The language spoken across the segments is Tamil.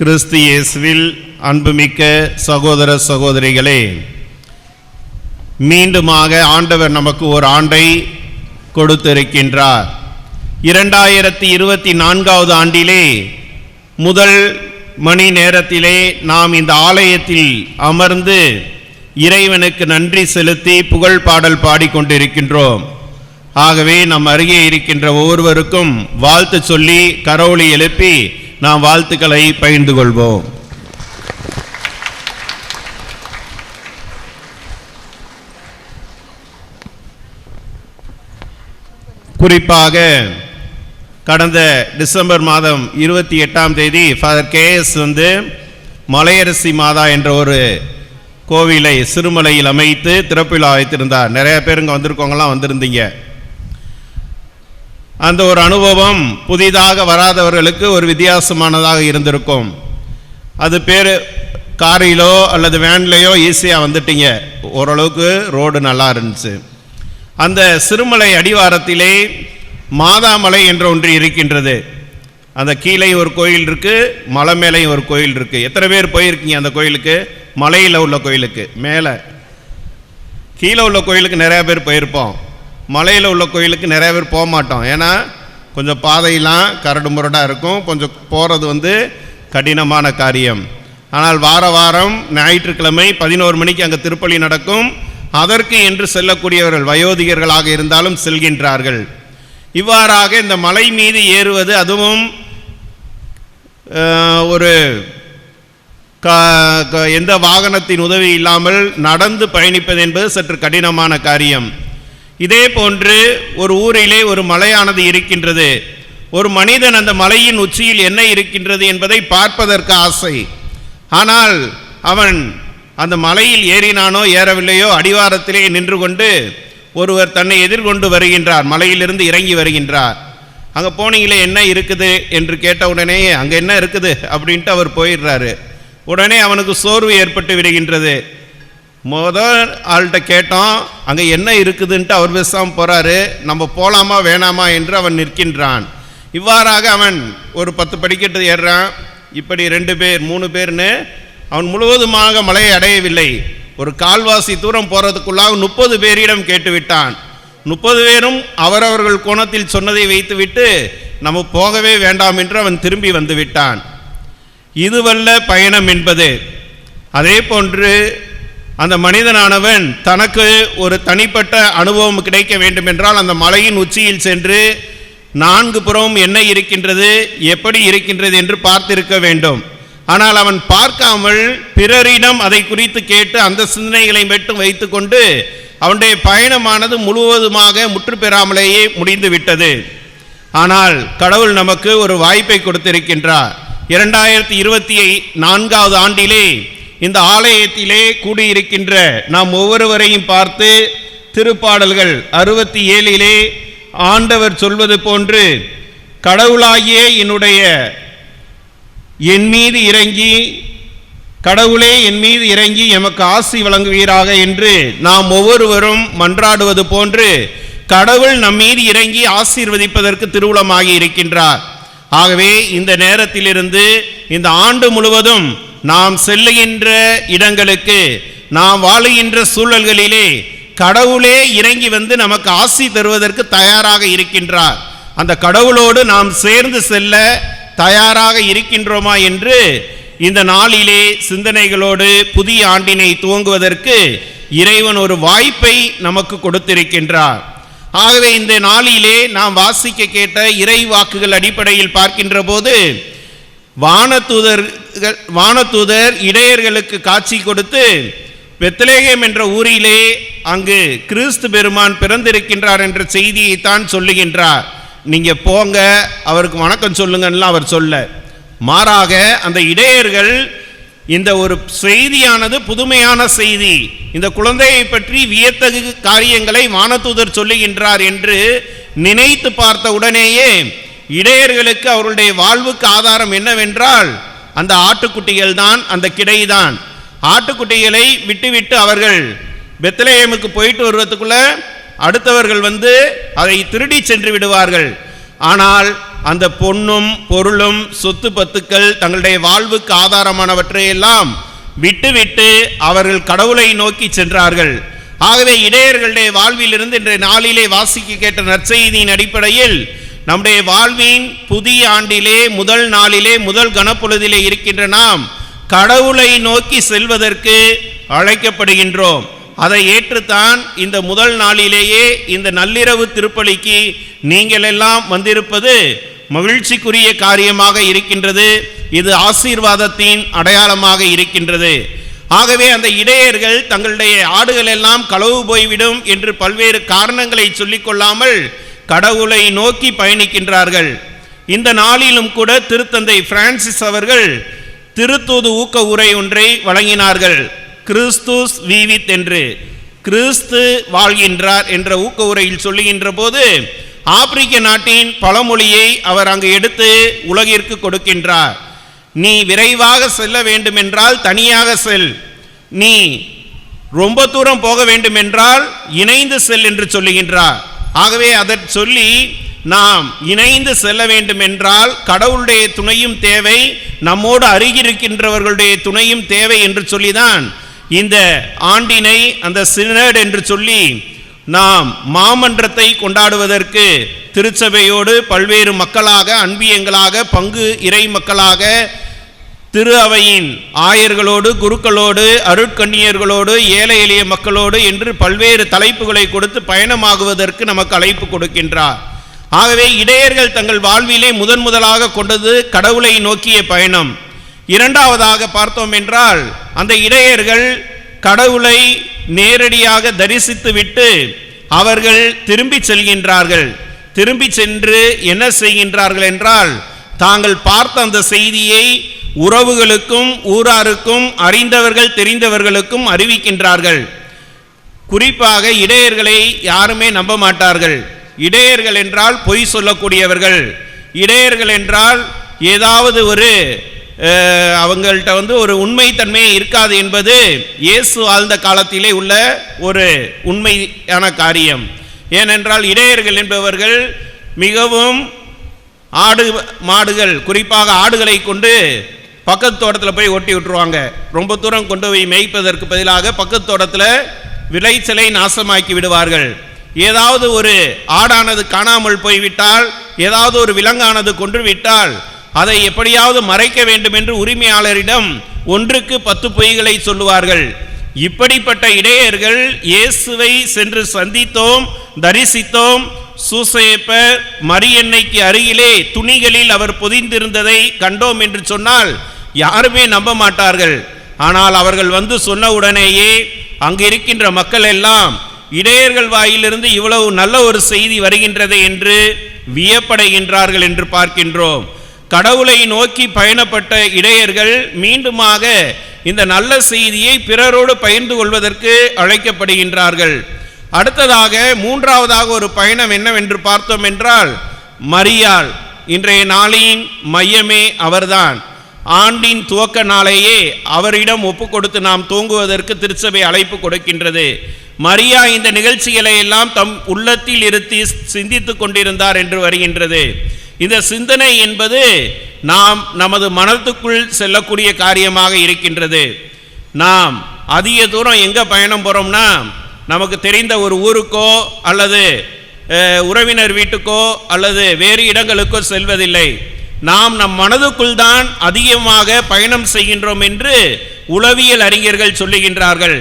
கிறிஸ்து இயேசுவில் அன்புமிக்க சகோதர சகோதரிகளே மீண்டுமாக ஆண்டவர் நமக்கு ஒரு ஆண்டை கொடுத்திருக்கின்றார். இரண்டாயிரத்தி இருபத்தி நான்காவது ஆண்டிலே முதல் மணி நேரத்திலே நாம் இந்த ஆலயத்தில் அமர்ந்து இறைவனுக்கு நன்றி செலுத்தி புகழ் பாடல் பாடிக்கொண்டிருக்கின்றோம். ஆகவே நம் அருகே இருக்கின்ற ஒவ்வொருவருக்கும் வாழ்த்து சொல்லி கரோலி எழுப்பி நாம் வாழ்த்துக்களை பகிர்ந்து கொள்வோம். குறிப்பாக கடந்த டிசம்பர் மாதம் இருபத்தி எட்டாம் தேதி ஃபாதர் கேஎஸ் வந்து மலையரசி மாதா என்ற ஒரு கோவிலை சிறுமலையில் அமைத்து திறப்பில் வைத்திருந்தார் நிறைய பேர் இங்கே வந்திருக்கவங்களாம் வந்திருந்தீங்க. அந்த ஒரு அனுபவம் புதிதாக வராதவர்களுக்கு ஒரு வித்தியாசமானதாக இருந்திருக்கும். அது பேர் காரிலோ அல்லது வேன்லேயோ ஈஸியாக வந்துட்டீங்க. ஓரளவுக்கு ரோடு நல்லா இருந்துச்சு. அந்த சிறுமலை அடிவாரத்திலே மாதாமலை என்ற ஒன்று இருக்கின்றது. அந்த கீழே ஒரு கோயில் இருக்குது மலை மேலேயும் ஒரு கோயில் இருக்குது எத்தனை பேர் போயிருக்கீங்க அந்த கோயிலுக்கு? மலையில் உள்ள கோயிலுக்கு மேலே. கீழே உள்ள கோயிலுக்கு நிறையா பேர் போயிருப்போம். மலையில் உள்ள கோயிலுக்கு நிறைய பேர் போக மாட்டோம். ஏன்னா கொஞ்சம் பாதையெல்லாம் கரடு முரடாக இருக்கும். கொஞ்சம் போகிறது வந்து கடினமான காரியம். ஆனால் வார வாரம் ஞாயிற்றுக்கிழமை பதினோரு மணிக்கு அங்கே திருப்பலி நடக்கும். அதற்கு என்று செல்லக்கூடியவர்கள் வயோதிகர்களாக இருந்தாலும் செல்கின்றார்கள். இவ்வாறாக இந்த மலை மீது ஏறுவது அதுவும் ஒரு க- க- எந்த வாகனத்தின் உதவி இல்லாமல் நடந்து பயணிப்பது என்பது சற்று கடினமான காரியம். இதே போன்று ஒரு ஊரிலே ஒரு மலையானது இருக்கின்றது. ஒரு மனிதன் அந்த மலையின் உச்சியில் என்ன இருக்கின்றது என்பதை பார்ப்பதற்கு ஆசை. ஆனால் அவன் அந்த மலையில் ஏறினானோ ஏறவில்லையோ அடிவாரத்திலே நின்று கொண்டு ஒருவர் தன்னை எதிர்கொண்டு வருகின்றார். மலையிலிருந்து இறங்கி வருகின்றார். அங்கே போனீங்களே என்ன இருக்குது என்று கேட்ட உடனே அங்கே என்ன இருக்குது? அப்படின்ட்டு அவர் போயிடுறாரு. உடனே அவனுக்கு சோர்வு ஏற்பட்டு விடுகின்றது. முதல் ஆள்கிட்ட கேட்டோம் அங்கே என்ன இருக்குதுன்ட்டு அவர் பேசாமல் போகிறாரு நம்ம போகலாமா வேணாமா? என்று அவன் நிற்கின்றான். இவ்வாறாக அவன் ஒரு பத்து படிக்கட்டு ஏறுறான். இப்படி ரெண்டு பேர் மூணு பேர்னு அவன் முழுவதுமாக மலையை அடையவில்லை. ஒரு கால்வாசி தூரம் போகிறதுக்குள்ளாக முப்பது பேரிடம் கேட்டுவிட்டான் முப்பது பேரும் அவரவர்கள் கோணத்தில் சொன்னதை வைத்துவிட்டு நம்ம போகவே வேண்டாம் என்று அவன் திரும்பி வந்து விட்டான். இதுவல்ல பயணம் என்பது. அதே போன்று அந்த மனிதனானவன் தனக்கு ஒரு தனிப்பட்ட அனுபவம் கிடைக்க வேண்டும் என்றால் அந்த மலையின் உச்சியில் சென்று நான்கு புறமும் என்ன இருக்கின்றது எப்படி இருக்கின்றது என்று பார்த்திருக்க வேண்டும். ஆனால் அவன் பார்க்காமல் பிறரிடம் அதை குறித்து கேட்டு அந்த சிந்தனைகளை மட்டும் வைத்துக்கொண்டு அவனுடைய பயணமானது முழுவதுமாக முற்று பெறாமலேயே முடிந்து விட்டது. ஆனால் கடவுள் நமக்கு ஒரு வாய்ப்பை கொடுத்திருக்கின்றார். இரண்டாயிரத்தி இருபத்தி நான்காவது ஆண்டிலே இந்த ஆலயத்திலே கூடியிருக்கின்ற நாம் ஒவ்வொருவரையும் பார்த்து திருப்பாடல்கள் அறுபத்தி ஏழிலே ஆண்டவர் சொல்வது போன்று கடவுளாகியே என்னுடைய என் மீது இறங்கி கடவுளே என் மீது இறங்கி எமக்கு ஆசி வழங்குவீராக என்று நாம் ஒவ்வொருவரும் மன்றாடுவது போன்று கடவுள் நம் மீது இறங்கி ஆசீர்வதிப்பதற்கு திருவுளமாகி இருக்கின்றார். ஆகவே இந்த நேரத்திலிருந்து இந்த ஆண்டு முழுவதும் நாம் செல்லுகின்ற இடங்களுக்கு நாம் வாழுகின்ற சூழல்களிலே கடவுளே இறங்கி வந்து நமக்கு ஆசி தருவதற்கு தயாராக இருக்கின்றார். அந்த கடவுளோடு நாம் சேர்ந்து செல்ல தயாராக இருக்கின்றோமா என்று இந்த நாளிலே சிந்தனைகளோடு புதிய ஆண்டினை துவங்குவதற்கு இறைவன் ஒரு வாய்ப்பை நமக்கு கொடுத்திருக்கின்றார். ஆகவே இந்த நாளிலே நாம் வாசிக்க கேட்ட இறை வாக்குகள் அடிப்படையில் பார்க்கின்ற போது வானதூதர்கள் வானதூதர் இடையர்களுக்கு காட்சி கொடுத்து வெத்தலேகம் என்ற ஊரிலே அங்கு கிறிஸ்து பெருமான் பிறந்திருக்கின்றார் என்ற செய்தியை தான் சொல்லுகின்றார். நீங்க போங்க அவருக்கு வணக்கம் சொல்லுங்கன்னு அவர் சொல்ல. மாறாக அந்த இடையர்கள் இந்த ஒரு செய்தியானது புதுமையான செய்தி. இந்த குழந்தையை பற்றி வியத்தகு காரியங்களை வானதூதர் சொல்லுகின்றார் என்று நினைத்து பார்த்த உடனேயே இடையர்களுக்கு அவர்களுடைய வாழ்வுக்கு ஆதாரம் என்னவென்றால் அந்த ஆட்டுக்குட்டிகள் தான் அந்த கிடைதான் ஆட்டுக்குட்டிகளை விட்டுவிட்டு அவர்கள் பெத்தலேயமுக்கு போயிட்டு வருவதுக்குள்ள அடுத்தவர்கள் வந்து அதை திருடி சென்று விடுவார்கள். ஆனால் அந்த பொன்னும் பொருளும் சொத்து பத்துக்கள் தங்களுடைய வாழ்வுக்கு ஆதாரமானவற்றையெல்லாம் விட்டுவிட்டு அவர்கள் கடவுளை நோக்கி சென்றார்கள். ஆகவே இடையர்களுடைய வாழ்விலிருந்து இன்றைய நாளிலே வாசிக்க கேட்ட நற்செய்தியின் அடிப்படையில் நம்முடைய வாழ்வின் புதிய ஆண்டிலே முதல் நாளிலே முதல் கனப்பொழுதிலே இருக்கின்ற நாம் கடவுளை நோக்கி செல்வதற்கு அழைக்கப்படுகின்றோம். அதை ஏற்றுத்தான் இந்த முதல் நாளிலேயே இந்த நள்ளிரவு திருப்பலிக்கு நீங்கள் எல்லாம் வந்திருப்பது மகிழ்ச்சிக்குரிய காரியமாக இருக்கின்றது. இது ஆசீர்வாதத்தின் அடையாளமாக இருக்கின்றது. ஆகவே அந்த இடையர்கள் தங்களுடைய ஆடுகள் எல்லாம் களவு போய்விடும் என்று பல்வேறு காரணங்களை சொல்லிக்கொள்ளாமல் கொள்ளாமல் கடவுளை நோக்கி பயணிக்கின்றார்கள். இந்த நாளிலும் கூட திருத்தந்தை பிரான்சிஸ் அவர்கள் திருத்தூது ஊக்க உரை ஒன்றை வழங்கினார்கள். கிறிஸ்துஸ் வீவித் என்று. கிறிஸ்து வாழ்கின்றார் என்ற ஊக்க உரையில் சொல்லுகின்ற போது ஆப்பிரிக்க நாட்டின் பழமொழியை அவர் அங்கு எடுத்து உலகிற்கு கொடுக்கின்றார். நீ விரைவாக செல்ல வேண்டுமென்றால் தனியாக செல். நீ ரொம்ப தூரம் போக வேண்டுமென்றால் இணைந்து செல் என்று சொல்லுகின்றார். ஆகவே அதை சொல்லி நாம் இணைந்து செல்ல வேண்டும் என்றால் கடவுளுடைய துணையும் தேவை நம்மோடு அருகிருக்கின்றவர்களுடைய துணையும் தேவை என்று சொல்லிதான் இந்த ஆண்டினை அந்த சினட் என்று சொல்லி நாம் மாமன்றத்தை கொண்டாடுவதற்கு திருச்சபையோடு பல்வேறு மக்களாக அன்பியங்களாக பங்கு இறை மக்களாக திரு அவையின் ஆயர்களோடு குருக்களோடு அருட்கண்ணியர்களோடு ஏழை எளிய மக்களோடு என்று பல்வேறு தலைப்புகளை கொடுத்து பயணமாகுவதற்கு நமக்கு அழைப்பு கொடுக்கின்றார். ஆகவே இடையர்கள் தங்கள் வாழ்விலே முதன் முதலாக கொண்டது கடவுளை நோக்கிய பயணம். இரண்டாவதாக பார்த்தோம் என்றால் அந்த இடையர்கள் கடவுளை நேரடியாக தரிசித்து விட்டு அவர்கள் திரும்பி செல்கின்றார்கள். திரும்பி சென்று என்ன செய்கின்றார்கள் என்றால் தாங்கள் பார்த்த அந்த செய்தியை உறவுகளுக்கும் ஊராருக்கும் அறிந்தவர்கள் தெரிந்தவர்களுக்கும் அறிவிக்கின்றார்கள். குறிப்பாக இடையர்களை யாருமே நம்ப மாட்டார்கள். இடையர்கள் என்றால் பொய் சொல்லக்கூடியவர்கள். இடையர்கள் என்றால் ஏதாவது ஒரு அவங்கள்ட்ட வந்து ஒரு உண்மைத்தன்மை இருக்காது என்பது இயேசு வாழ்ந்த காலத்திலே உள்ள ஒரு உண்மையான காரியம். ஏனென்றால் இடையர்கள் என்பவர்கள் மிகவும் ஆடு மாடுகள் குறிப்பாக ஆடுகளை கொண்டு பக்கத்து தோட்டத்தில் போய் ஒட்டி விட்டுருவாங்க. ரொம்ப தூரம் கொண்டு போய் மேய்ப்பதற்கு பதிலாக பக்கத்து தோட்டத்தில் விளைச்சலை நாசமாக்கி விடுவார்கள். ஏதாவது ஒரு ஆடானது காணாமல் போய்விட்டால் ஏதாவது ஒரு விலங்கானது கொன்று விட்டால் அதை எப்படியாவது மறைக்க வேண்டும் என்று உரிமையாளரிடம் ஒன்றுக்கு பத்து பொய்களை சொல்லுவார்கள். இப்படிப்பட்ட இடையர்கள் இயேசுவை சென்று சந்தித்தோம் தரிசித்தோம் சூசையப்பர் மரியன்னைக்கு அருகிலே துணிகளில் அவர் பொதிந்திருந்ததை கண்டோம் என்று சொன்னால் யாருமே நம்ப மாட்டார்கள். ஆனால் அவர்கள் வந்து சொன்ன உடனேயே அங்கு இருக்கின்ற மக்கள் எல்லாம் இடையர்கள் வாயிலிருந்து இவ்வளவு நல்ல ஒரு செய்தி வருகின்றது என்று வியப்படைகின்றார்கள் என்று பார்க்கின்றோம். கடவுளை நோக்கி பயணப்பட்ட இடையர்கள் மீண்டுமாக இந்த நல்ல செய்தியை பிறரோடு பகிர்ந்து கொள்வதற்கு அழைக்கப்படுகின்றார்கள். அடுத்ததாக மூன்றாவதாக ஒரு பயணம் என்னவென்று பார்த்தோம் என்றால் மரியாள். இன்றைய நாளின் மையமே அவர்தான். ஆண்டின் துவக்க நாளையே அவரிடம் ஒப்பு கொடுத்து நாம் தூங்குவதற்கு திருச்சபை அழைப்பு கொடுக்கின்றது. மரியா இந்த நிகழ்ச்சிகளை எல்லாம் தம் உள்ளத்தில் இருத்தி சிந்தித்து கொண்டிருந்தார் என்று வருகின்றது. இந்த சிந்தனை என்பது நாம் நமது மனத்துக்குள் செல்லக்கூடிய காரியமாக இருக்கின்றது. நாம் அதிக தூரம் எங்கே பயணம் போகிறோம்னா நமக்கு தெரிந்த ஒரு ஊருக்கோ அல்லது உறவினர் வீட்டுக்கோ அல்லது வேறு இடங்களுக்கோ செல்வதில்லை. நாம் நம் மனதுக்குள் தான் அதிகமாக பயணம் செய்கின்றோம் என்று உளவியல் அறிஞர்கள் சொல்லுகின்றார்கள்.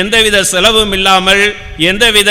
எந்தவித செலவும் இல்லாமல் எந்தவித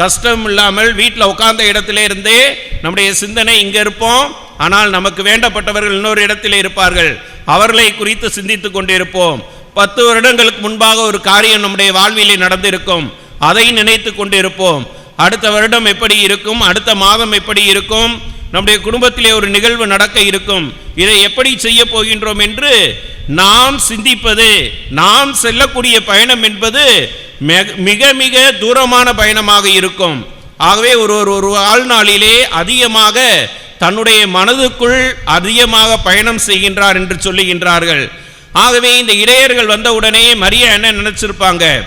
கஷ்டம் இல்லாமல் வீட்டில் உட்கார்ந்த இடத்திலே இருந்தே நம்முடைய சிந்தனை இங்கே இருப்போம். ஆனால் நமக்கு வேண்டப்பட்டவர்கள் இன்னொரு இடத்தில் இருப்பார்கள். அவர்களை குறித்து சிந்தித்து கொண்டிருப்போம். பத்து வருடங்களுக்கு முன்பாக ஒரு காரியம் நம்முடைய வாழ்விலே நடந்திருக்கும். அதை நினைத்து கொண்டிருப்போம். அடுத்த வருடம் எப்படி இருக்கும்? அடுத்த மாதம் எப்படி இருக்கும்? நம்முடைய குடும்பத்திலே ஒரு நிகழ்வு நடக்க இருக்கும். இதை எப்படி செய்ய போகின்றோம் என்று நாம் சிந்திப்பது நாம் செல்லக்கூடிய பயணம் என்பது மிக- மிக மிக தூரமான பயணமாக இருக்கும். ஆகவே ஒரு ஒரு ஒரு வாழ்நாளிலே அதிகமாக தன்னுடைய மனதுக்குள் அதிகமாக பயணம் செய்கின்றார் என்று சொல்லுகின்றார்கள். ஆகவே இந்த இடையர்கள் வந்தவுடனே மரியா என்ன நினைச்சிருப்பாங்க?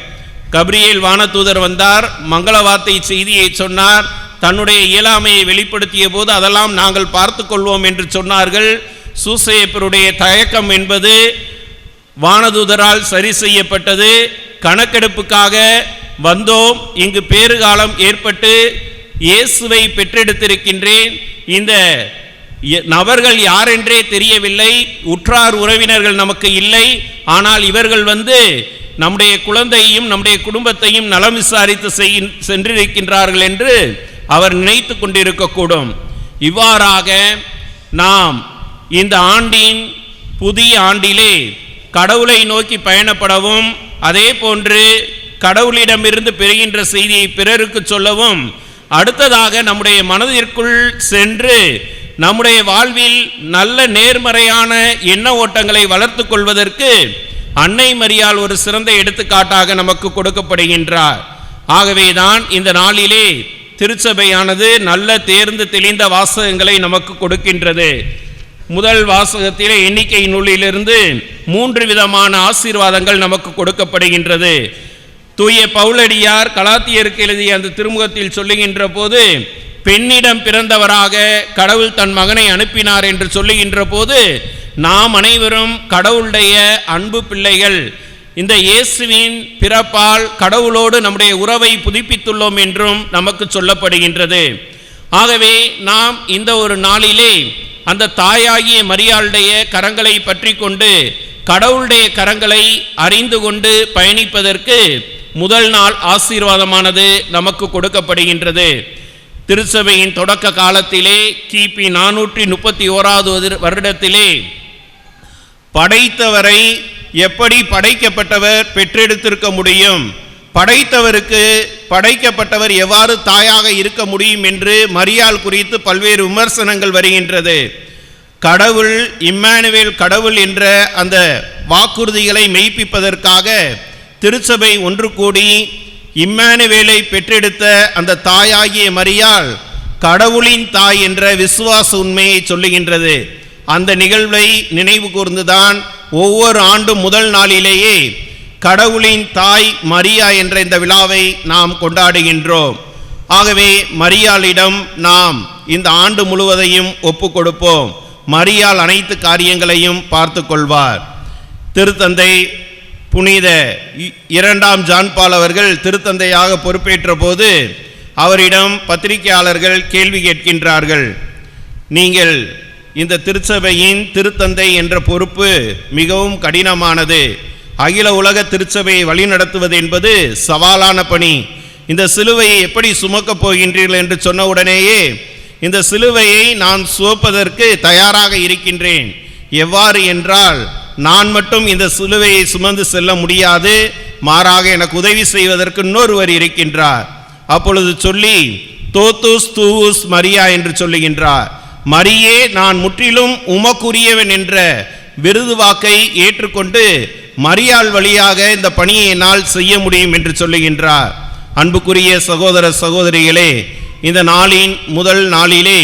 கப்ரியேல் வானதூதர் வந்தார் மங்கள வார்த்தை செய்தியை சொன்னார் தன்னுடைய இயலாமையை வெளிப்படுத்திய போது அதெல்லாம் நாங்கள் பார்த்து கொள்வோம் என்று சொன்னார்கள். சூசையப்பருடைய தயக்கம் என்பது வானதூதரால் சரி செய்யப்பட்டது. கணக்கெடுப்புக்காக வந்தோம். இங்கு பேறுகாலம் ஏற்பட்டு இயேசுவை பெற்றெடுத்திருக்கின்றேன். இந்த நபர்கள் யாரென்றே தெரியவில்லை. உற்றார் உறவினர்கள் நமக்கு இல்லை. ஆனால் இவர்கள் வந்து நம்முடைய குழந்தையையும் நம்முடைய குடும்பத்தையும் நலம் விசாரித்து செய் சென்றிருக்கின்றார்கள் என்று அவர் நினைத்து கொண்டிருக்கக்கூடும். இவ்வாறாக நாம் இந்த ஆண்டின் புதிய ஆண்டிலே கடவுளை நோக்கி பயணப்படவும் அதே போன்று கடவுளிடமிருந்து பெறுகின்ற செய்தியை பிறருக்கு சொல்லவும் அடுத்ததாக நம்முடைய மனதிற்குள் சென்று நம்முடைய வாழ்வில் நல்ல நேர்மறையான எண்ண ஓட்டங்களை வளர்த்து கொள்வதற்கு அன்னை மரியால் ஒரு சிறந்த எடுத்துக்காட்டாக நமக்கு கொடுக்கப்படுகின்றார். ஆகவேதான் இந்த நாளிலே திருச்சபையானது நல்ல தேர்ந்து தெளிந்த வாசகங்களை நமக்கு கொடுக்கின்றது. முதல் வாசகத்திலே எண்ணிக்கை நூலிலிருந்து மூன்று விதமான ஆசீர்வாதங்கள் நமக்கு கொடுக்கப்படுகின்றது. தூய பவுலடியார் கலாத்தியருக்கு எழுதிய அந்த திருமுகத்தில் சொல்லுகின்ற போது பெண்ணிடம் பிறந்தவராக கடவுள் தன் மகனை அனுப்பினார் என்று சொல்லுகின்ற போது நாம் அனைவரும் கடவுளுடைய அன்பு பிள்ளைகள். இந்த இயேசுவின் பிறப்பால் கடவுளோடு நம்முடைய உறவை புதுப்பித்துள்ளோம் என்றும் நமக்கு சொல்லப்படுகின்றது. ஆகவே நாம் இந்த ஒரு நாளிலே அந்த தாயாகிய மரியாளுடைய கரங்களை பற்றி கொண்டு கடவுளுடைய கரங்களை அறிந்து கொண்டு பயணிப்பதற்கு முதல் நாள் ஆசீர்வாதமானது நமக்கு கொடுக்கப்படுகின்றது. திருச்சபையின் தொடக்க காலத்திலே கிபி நானூற்றி முப்பத்தி ஓராவது வருடத்திலே படைத்தவரை எப்படி படைக்கப்பட்டவர் பெற்றெடுத்திருக்க முடியும்? படைத்தவருக்கு படைக்கப்பட்டவர் எவ்வாறு தாயாக இருக்க முடியும் என்று மரியாள் குறித்து பல்வேறு விமர்சனங்கள் வருகின்றது. கடவுள் இம்மானுவேல் கடவுள் என்ற அந்த வாக்குறுதிகளை மெய்ப்பிப்பதற்காக திருச்சபை ஒன்று கூடி இம்மானுவேலை பெற்றெடுத்த அந்த தாயாகிய மரியாள் கடவுளின் தாய் என்ற விசுவாச உண்மையை சொல்லுகின்றது. அந்த நிகழ்வை நினைவு கூர்ந்துதான் ஒவ்வொரு ஆண்டும் முதல் நாளிலேயே கடவுளின் தாய் மரியா என்ற இந்த விழாவை நாம் கொண்டாடுகின்றோம். ஆகவே மரியாளிடம் நாம் இந்த ஆண்டு முழுவதையும் ஒப்பு கொடுப்போம். மரியாள் அனைத்து காரியங்களையும் பார்த்து கொள்வார். திருத்தந்தை புனித இ- இரண்டாம் ஜான்பால் அவர்கள் திருத்தந்தையாக பொறுப்பேற்ற போது அவரிடம் பத்திரிகையாளர்கள் கேள்வி கேட்கின்றார்கள். நீங்கள் இந்த திருச்சபையின் திருத்தந்தை என்ற பொறுப்பு மிகவும் கடினமானது. அகில உலக திருச்சபையை வழிநடத்துவது என்பது சவாலான பணி. இந்த சிலுவையை எப்படி சுமக்கப் போகின்றீர்கள் என்று சொன்ன உடனேயே இந்த சிலுவையை நான் சுமப்பதற்கு தயாராக இருக்கின்றேன். எவ்வாறு என்றால் நான் மட்டும் இந்த சிலுவையை சுமந்து செல்ல முடியாது மாறாக எனக்கு உதவி செய்வதற்கு இன்னொருவர் இருக்கின்றார். அப்பொழுது சொல்லி தோத்துஸ் தூவுஸ் மரியா என்று சொல்லுகின்றார். மரியே நான் முற்றிலும் உமக்குரியவன் என்ற விருது வாக்கை ஏற்றுக்கொண்டு மரியாள் வழியாக இந்த பணியை என்னால் செய்ய முடியும் என்று சொல்லுகின்றார். அன்புக்குரிய சகோதர சகோதரிகளே இந்த நாளின் முதல் நாளிலே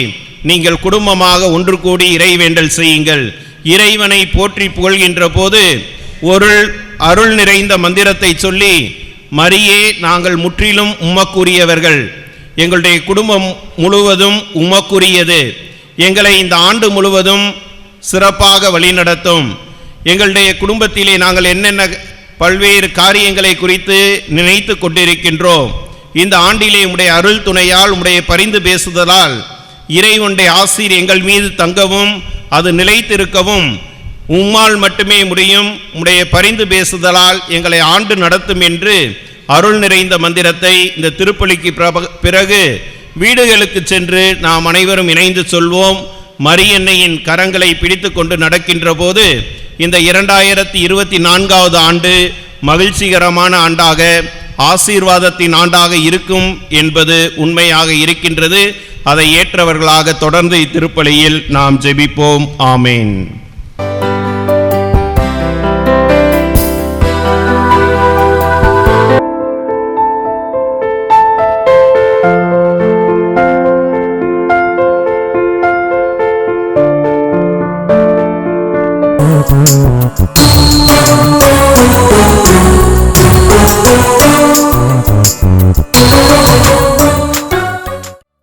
நீங்கள் குடும்பமாக ஒன்று கூடி இறைவேண்டல் செய்யுங்கள். இறைவனை போற்றி புகழ்கின்ற போது ஒரு அருள் நிறைந்த மந்திரத்தை சொல்லி மரியே நாங்கள் முற்றிலும் உமக்குரியவர்கள். எங்களுடைய குடும்பம் முழுவதும் உமக்குரியது. எங்களை இந்த ஆண்டு முழுவதும் சிறப்பாக வழிநடத்தும். எங்களுடைய குடும்பத்திலே நாங்கள் என்னென்ன பல்வேறு காரியங்களை குறித்து நினைத்து கொண்டிருக்கின்றோம். இந்த ஆண்டிலே உடைய அருள் துணையால் உடைய பரிந்து பேசுதலால் இறைவனுடைய ஆசிரியர் எங்கள் மீது தங்கவும் அது நிலைத்திருக்கவும் உம்மால் மட்டுமே முடியும். உடைய பரிந்து பேசுதலால் எங்களை ஆண்டு நடத்தும் என்று அருள் நிறைந்த மந்திரத்தை இந்த திருப்பலிக்கு பிரப- பிறகு வீடுகளுக்கு சென்று நாம் அனைவரும் இணைந்து சொல்வோம். மரியன்னையின் கரங்களை பிடித்து கொண்டு நடக்கின்ற போது இந்த இரண்டாயிரத்தி இருபத்தி நான்காவது ஆண்டு மகிழ்ச்சிகரமான ஆண்டாக ஆசீர்வாதத்தின் ஆண்டாக இருக்கும் என்பது உண்மையாக இருக்கின்றது. அதை ஏற்றவர்களாக தொடர்ந்து இத்திருப்பலியில் நாம் ஜெபிப்போம். ஆமேன்.